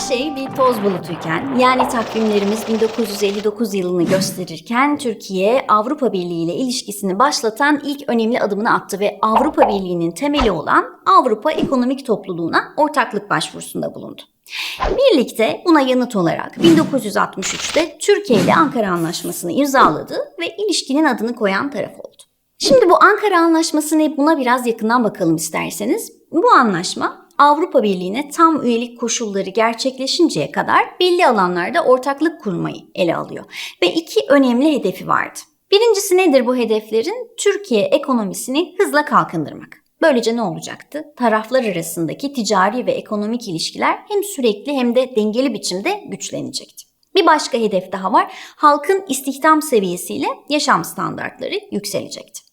Her şey bir toz bulutuyken, yani takvimlerimiz 1959 yılını gösterirken Türkiye Avrupa Birliği ile ilişkisini başlatan ilk önemli adımını attı ve Avrupa Birliği'nin temeli olan Avrupa Ekonomik Topluluğu'na ortaklık başvurusunda bulundu. Birlikte buna yanıt olarak 1963'te Türkiye ile Ankara Anlaşması'nı imzaladı ve ilişkinin adını koyan taraf oldu. Şimdi bu Ankara Anlaşması ne buna biraz yakından bakalım isterseniz. Bu anlaşma Avrupa Birliği'ne tam üyelik koşulları gerçekleşinceye kadar belli alanlarda ortaklık kurmayı ele alıyor. Ve iki önemli hedefi vardı. Birincisi nedir bu hedeflerin? Türkiye ekonomisini hızla kalkındırmak. Böylece ne olacaktı? Taraflar arasındaki ticari ve ekonomik ilişkiler hem sürekli hem de dengeli biçimde güçlenecekti. Bir başka hedef daha var. Halkın istihdam seviyesiyle yaşam standartları yükselecekti.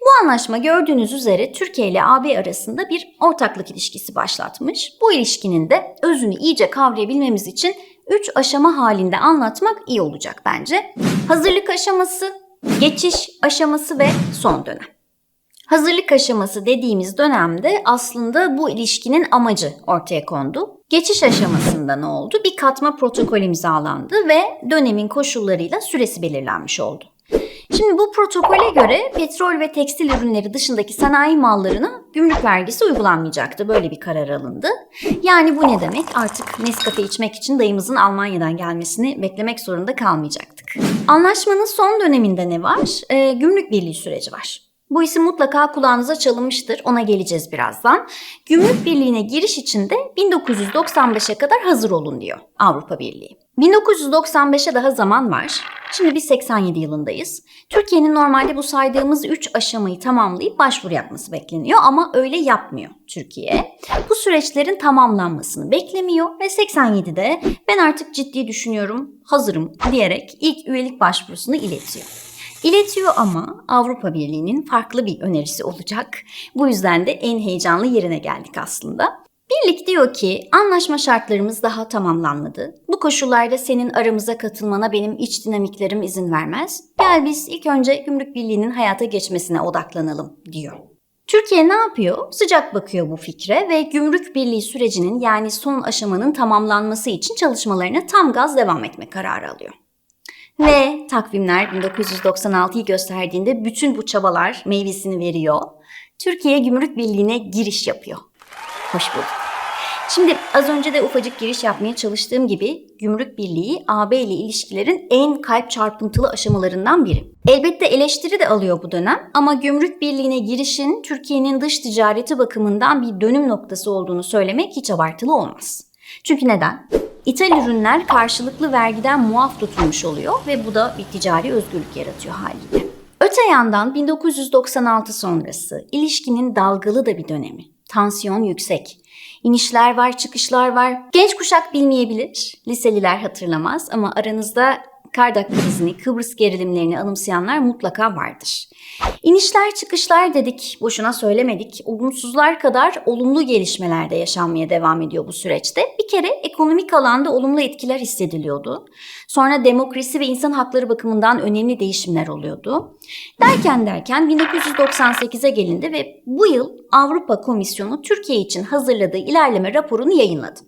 Bu anlaşma gördüğünüz üzere Türkiye ile AB arasında bir ortaklık ilişkisi başlatmış. Bu ilişkinin de özünü iyice kavrayabilmemiz için 3 aşama halinde anlatmak iyi olacak bence. Hazırlık aşaması, geçiş aşaması ve son dönem. Hazırlık aşaması dediğimiz dönemde aslında bu ilişkinin amacı ortaya kondu. Geçiş aşamasında ne oldu? Bir katma protokol imzalandı ve dönemin koşullarıyla süresi belirlenmiş oldu. Şimdi bu protokole göre petrol ve tekstil ürünleri dışındaki sanayi mallarına gümrük vergisi uygulanmayacaktı. Böyle bir karar alındı. Yani bu ne demek? Artık Nescafe içmek için dayımızın Almanya'dan gelmesini beklemek zorunda kalmayacaktık. Anlaşmanın son döneminde ne var? Ee, gümrük birliği süreci var. Bu isim mutlaka kulağınıza çalınmıştır. Ona geleceğiz birazdan. Gümrük Birliği'ne giriş için de 1995'e kadar hazır olun diyor Avrupa Birliği. 1995'e daha zaman var. Şimdi biz 87 yılındayız. Türkiye'nin normalde bu saydığımız 3 aşamayı tamamlayıp başvuru yapması bekleniyor ama öyle yapmıyor Türkiye. Bu süreçlerin tamamlanmasını beklemiyor ve 87'de ben artık ciddi düşünüyorum, hazırım diyerek ilk üyelik başvurusunu iletiyor. İletiyor ama Avrupa Birliği'nin farklı bir önerisi olacak. Bu yüzden de en heyecanlı yerine geldik aslında. Birlik diyor ki anlaşma şartlarımız daha tamamlanmadı. Bu koşullarda senin aramıza katılmana benim iç dinamiklerim izin vermez. Gel biz ilk önce Gümrük Birliği'nin hayata geçmesine odaklanalım diyor. Türkiye ne yapıyor? Sıcak bakıyor bu fikre ve Gümrük Birliği sürecinin yani son aşamanın tamamlanması için çalışmalarına tam gaz devam etme kararı alıyor. Ve takvimler 1996'yı gösterdiğinde bütün bu çabalar meyvesini veriyor. Türkiye Gümrük Birliği'ne giriş yapıyor. Hoş bulduk. Şimdi az önce de ufacık giriş yapmaya çalıştığım gibi Gümrük Birliği AB ile ilişkilerin en kalp çarpıntılı aşamalarından biri. Elbette eleştiri de alıyor bu dönem ama Gümrük Birliği'ne girişin Türkiye'nin dış ticareti bakımından bir dönüm noktası olduğunu söylemek hiç abartılı olmaz. Çünkü neden? İthal ürünler karşılıklı vergiden muaf tutulmuş oluyor ve bu da bir ticari özgürlük yaratıyor haliyle. Öte yandan 1996 sonrası ilişkinin dalgalı da bir dönemi. Tansiyon yüksek. İnişler var, çıkışlar var. Genç kuşak bilmeyebilir, liseliler hatırlamaz ama aranızda Kardak krizini, Kıbrıs gerilimlerini anımsayanlar mutlaka vardır. İnişler çıkışlar dedik, boşuna söylemedik. Olumsuzlar kadar olumlu gelişmeler de yaşanmaya devam ediyor bu süreçte. Bir kere ekonomik alanda olumlu etkiler hissediliyordu. Sonra demokrasi ve insan hakları bakımından önemli değişimler oluyordu. Derken derken 1998'e gelindi ve bu yıl Avrupa Komisyonu Türkiye için hazırladığı ilerleme raporunu yayınladı.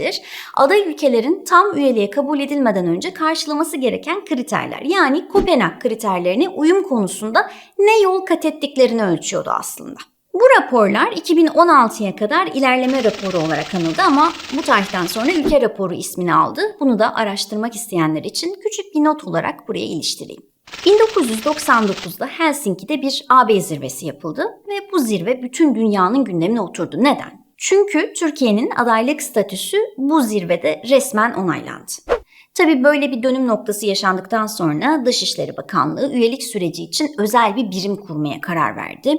Nedir? Aday ülkelerin tam üyeliğe kabul edilmeden önce karşılaması gereken kriterler. Yani Kopenhag kriterlerine uyum konusunda ne yol kat ettiklerini ölçüyordu aslında. Bu raporlar 2016'ya kadar ilerleme raporu olarak anıldı ama bu tarihten sonra ülke raporu ismini aldı. Bunu da araştırmak isteyenler için küçük bir not olarak buraya iliştireyim. 1999'da Helsinki'de bir AB zirvesi yapıldı ve bu zirve bütün dünyanın gündemine oturdu. Neden? Çünkü Türkiye'nin adaylık statüsü bu zirvede resmen onaylandı. Tabi böyle bir dönüm noktası yaşandıktan sonra Dışişleri Bakanlığı üyelik süreci için özel bir birim kurmaya karar verdi.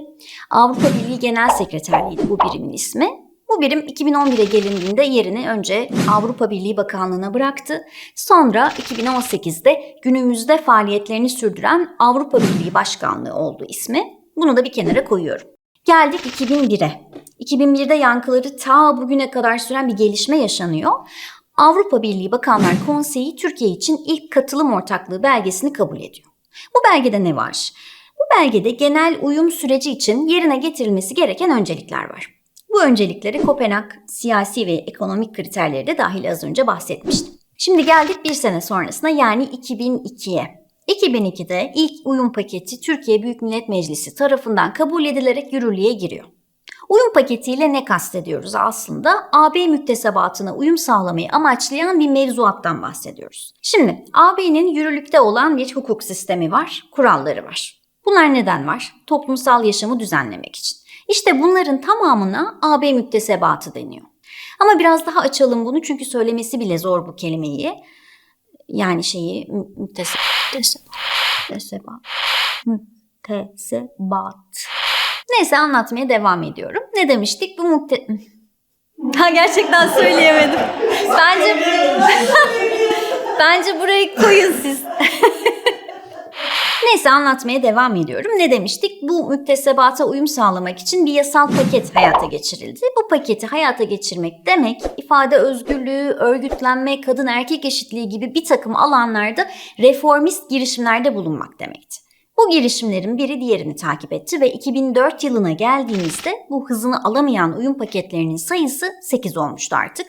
Avrupa Birliği Genel Sekreterliğiydi bu birimin ismi. Bu birim 2011'e gelindiğinde yerini önce Avrupa Birliği Bakanlığı'na bıraktı. Sonra 2018'de günümüzde faaliyetlerini sürdüren Avrupa Birliği Başkanlığı oldu ismi. Bunu da bir kenara koyuyorum. Geldik 2001'e. 2001'de yankıları ta bugüne kadar süren bir gelişme yaşanıyor. Avrupa Birliği Bakanlar Konseyi Türkiye için ilk katılım ortaklığı belgesini kabul ediyor. Bu belgede ne var? Bu belgede genel uyum süreci için yerine getirilmesi gereken öncelikler var. Bu önceliklere Kopenhag siyasi ve ekonomik kriterleri de dahil az önce bahsetmiştim. Şimdi geldik bir sene sonrasına yani 2002'ye. 2002'de ilk uyum paketi Türkiye Büyük Millet Meclisi tarafından kabul edilerek yürürlüğe giriyor. Uyum paketiyle ne kastediyoruz aslında? AB müktesebatına uyum sağlamayı amaçlayan bir mevzuattan bahsediyoruz. Şimdi AB'nin yürürlükte olan bir hukuk sistemi var, kuralları var. Bunlar neden var? Toplumsal yaşamı düzenlemek için. İşte bunların tamamına AB müktesebatı deniyor. Ama biraz daha açalım bunu çünkü söylemesi bile zor bu kelimeyi. Yani şeyi mü- Müktesebat. Müktesebat. Neyse anlatmaya devam ediyorum. Ne demiştik? Bu mukte... Ha gerçekten söyleyemedim. Bence Bence burayı koyun siz. Neyse anlatmaya devam ediyorum. Ne demiştik? Bu müktesebata uyum sağlamak için bir yasal paket hayata geçirildi. Bu paketi hayata geçirmek demek ifade özgürlüğü, örgütlenme, kadın erkek eşitliği gibi bir takım alanlarda reformist girişimlerde bulunmak demekti. Bu girişimlerin biri diğerini takip etti ve 2004 yılına geldiğimizde bu hızını alamayan uyum paketlerinin sayısı 8 olmuştu artık.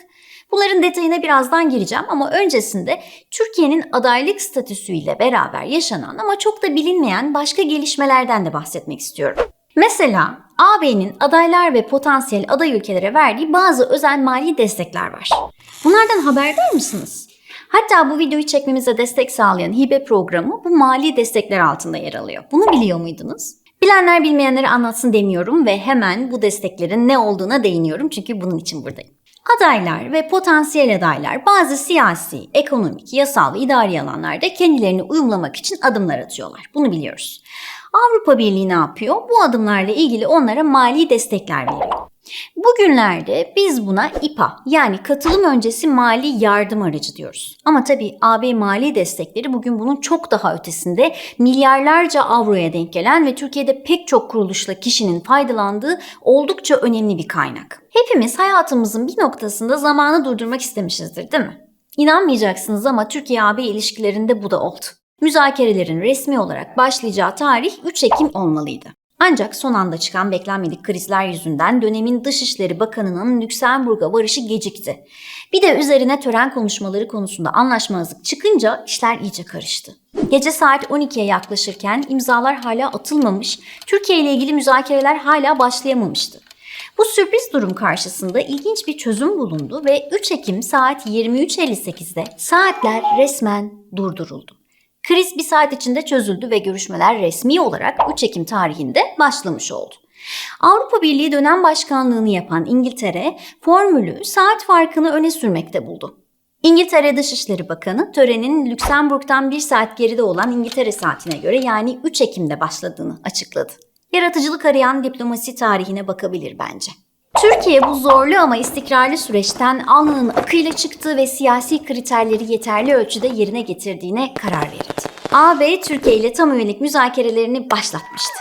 Bunların detayına birazdan gireceğim ama öncesinde Türkiye'nin adaylık statüsüyle beraber yaşanan ama çok da bilinmeyen başka gelişmelerden de bahsetmek istiyorum. Mesela AB'nin adaylar ve potansiyel aday ülkelere verdiği bazı özel mali destekler var. Bunlardan haberdar mısınız? Hatta bu videoyu çekmemize destek sağlayan hibe programı bu mali destekler altında yer alıyor. Bunu biliyor muydunuz? Bilenler bilmeyenlere anlatsın demiyorum ve hemen bu desteklerin ne olduğuna değiniyorum çünkü bunun için buradayım. Adaylar ve potansiyel adaylar bazı siyasi, ekonomik, yasal ve idari alanlarda kendilerini uyumlamak için adımlar atıyorlar. Bunu biliyoruz. Avrupa Birliği ne yapıyor? Bu adımlarla ilgili onlara mali destekler veriyor. Bugünlerde biz buna İPA yani katılım öncesi mali yardım aracı diyoruz. Ama tabii AB mali destekleri bugün bunun çok daha ötesinde milyarlarca avroya denk gelen ve Türkiye'de pek çok kuruluşla kişinin faydalandığı oldukça önemli bir kaynak. Hepimiz hayatımızın bir noktasında zamanı durdurmak istemişizdir değil mi? İnanmayacaksınız ama Türkiye-AB ilişkilerinde bu da oldu. Müzakerelerin resmi olarak başlayacağı tarih 3 Ekim olmalıydı. Ancak son anda çıkan beklenmedik krizler yüzünden dönemin Dışişleri Bakanı'nın Lüksemburg'a varışı gecikti. Bir de üzerine tören konuşmaları konusunda anlaşmazlık çıkınca işler iyice karıştı. Gece saat 12'ye yaklaşırken imzalar hala atılmamış, Türkiye ile ilgili müzakereler hala başlayamamıştı. Bu sürpriz durum karşısında ilginç bir çözüm bulundu ve 3 Ekim saat 23.58'de saatler resmen durduruldu. Kriz bir saat içinde çözüldü ve görüşmeler resmi olarak 3 Ekim tarihinde başlamış oldu. Avrupa Birliği dönem başkanlığını yapan İngiltere formülü saat farkını öne sürmekte buldu. İngiltere Dışişleri Bakanı törenin Lüksemburg'dan bir saat geride olan İngiltere saatine göre yani 3 Ekim'de başladığını açıkladı. Yaratıcılık arayan diplomasi tarihine bakabilir bence. Türkiye bu zorlu ama istikrarlı süreçten alnının akıyla çıktı ve siyasi kriterleri yeterli ölçüde yerine getirdiğine karar verildi. AB Türkiye ile tam üyelik müzakerelerini başlatmıştı.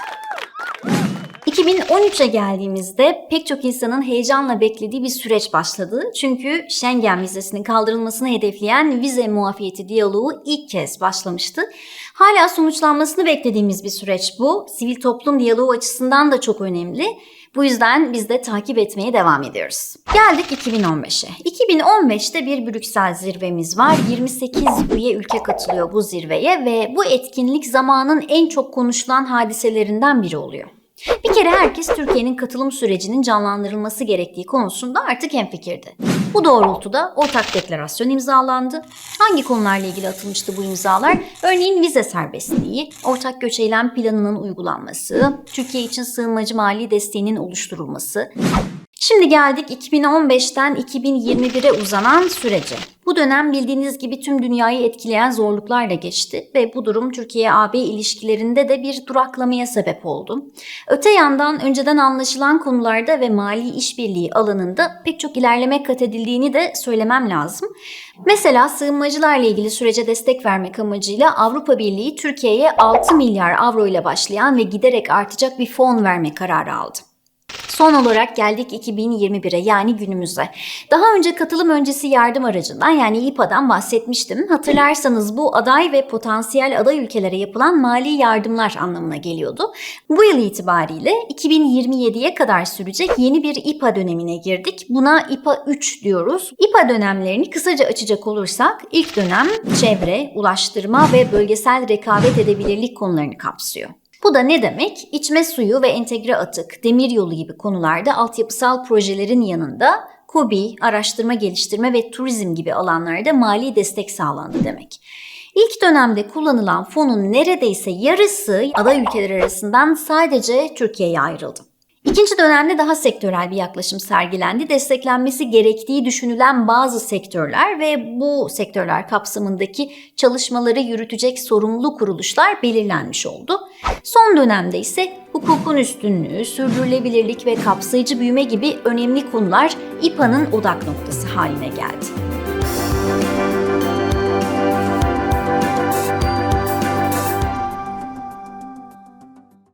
2013'e geldiğimizde pek çok insanın heyecanla beklediği bir süreç başladı. Çünkü Schengen vizesinin kaldırılmasını hedefleyen vize muafiyeti diyaloğu ilk kez başlamıştı. Hala sonuçlanmasını beklediğimiz bir süreç bu. Sivil toplum diyaloğu açısından da çok önemli. Bu yüzden biz de takip etmeye devam ediyoruz. Geldik 2015'e. 2015'te bir Brüksel zirvemiz var. 28 üye ülke katılıyor bu zirveye ve bu etkinlik zamanın en çok konuşulan hadiselerinden biri oluyor. Bir kere herkes Türkiye'nin katılım sürecinin canlandırılması gerektiği konusunda artık hemfikirdi. Bu doğrultuda ortak deklarasyon imzalandı. Hangi konularla ilgili atılmıştı bu imzalar? Örneğin vize serbestliği, ortak göç eylem planının uygulanması, Türkiye için sığınmacı mali desteğinin oluşturulması, Şimdi geldik 2015'ten 2021'e uzanan sürece. Bu dönem bildiğiniz gibi tüm dünyayı etkileyen zorluklarla geçti ve bu durum Türkiye-AB ilişkilerinde de bir duraklamaya sebep oldu. Öte yandan önceden anlaşılan konularda ve mali işbirliği alanında pek çok ilerleme kat edildiğini de söylemem lazım. Mesela sığınmacılarla ilgili sürece destek vermek amacıyla Avrupa Birliği Türkiye'ye 6 milyar avro ile başlayan ve giderek artacak bir fon verme kararı aldı. Son olarak geldik 2021'e yani günümüze. Daha önce katılım öncesi yardım aracından yani İPA'dan bahsetmiştim. Hatırlarsanız bu aday ve potansiyel aday ülkelere yapılan mali yardımlar anlamına geliyordu. Bu yıl itibariyle 2027'ye kadar sürecek yeni bir İPA dönemine girdik. Buna İPA 3 diyoruz. İPA dönemlerini kısaca açacak olursak ilk dönem çevre, ulaştırma ve bölgesel rekabet edebilirlik konularını kapsıyor. Bu da ne demek? İçme suyu ve entegre atık, demiryolu gibi konularda altyapısal projelerin yanında KOBİ, araştırma geliştirme ve turizm gibi alanlarda mali destek sağlandı demek. İlk dönemde kullanılan fonun neredeyse yarısı aday ülkeler arasından sadece Türkiye'ye ayrıldı. İkinci dönemde daha sektörel bir yaklaşım sergilendi. Desteklenmesi gerektiği düşünülen bazı sektörler ve bu sektörler kapsamındaki çalışmaları yürütecek sorumlu kuruluşlar belirlenmiş oldu. Son dönemde ise hukukun üstünlüğü, sürdürülebilirlik ve kapsayıcı büyüme gibi önemli konular İPA'nın odak noktası haline geldi.